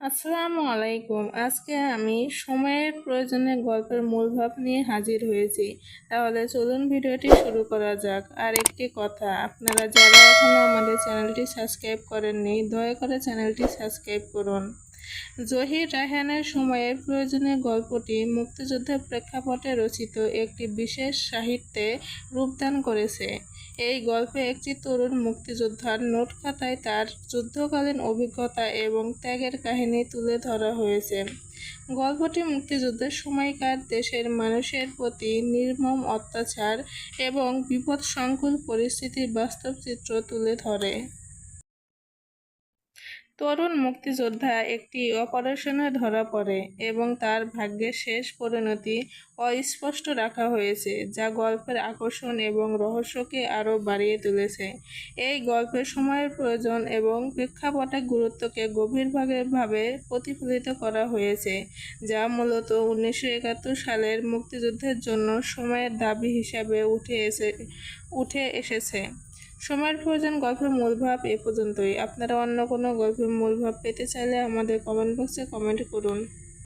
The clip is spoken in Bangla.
আসসালামু আলাইকুম। আজকে আমি সময়ের প্রয়োজনে গল্পের মূলভাব নিয়ে হাজির হয়েছি। তাহলে চলুন ভিডিওটি শুরু করা যাক। আর একটি কথা, আপনারা যারা এখনও আমাদের চ্যানেলটি সাবস্ক্রাইব করেননি, দয়া করে চ্যানেলটি সাবস্ক্রাইব করুন। জহির রায়হানের সময়ের প্রয়োজনে গল্পটি মুক্তিযুদ্ধের প্রেক্ষাপটে রচিত একটি বিশেষ সাহিত্যে রূপদান করেছে। এই গল্পে একটি তরুণ মুক্তিযোদ্ধার নোট খাতায় তার যুদ্ধকালীন অভিজ্ঞতা এবং ত্যাগের কাহিনী তুলে ধরা হয়েছে। গল্পটি মুক্তিযুদ্ধের সময়কার দেশের মানুষের প্রতি নির্মম অত্যাচার এবং বিপদসংকুল পরিস্থিতির বাস্তব চিত্র তুলে ধরে। তরুণ মুক্তিযোদ্ধা একটি অপারেশনে ধরা পড়ে এবং তার ভাগ্যের শেষ পরিণতি অস্পষ্ট রাখা হয়েছে, যা গল্পের আকর্ষণ এবং রহস্যকে আরও বাড়িয়ে তুলেছে। এই গল্পের সময়ের প্রয়োজন এবং প্রেক্ষাপটের গুরুত্বকে গভীরভাবে প্রতিফলিত করা হয়েছে, যা মূলত উনিশশো একাত্তর সালের মুক্তিযুদ্ধের জন্য সময়ের দাবি হিসাবে উঠে এসে উঠে এসেছে। সময়ের প্রয়োজন, গল্পের মূলভাব এ পর্যন্তই। আপনারা অন্য কোনো গল্পের মূলভাব পেতে চাইলে আমাদের কমেন্ট বক্সে কমেন্ট করুন।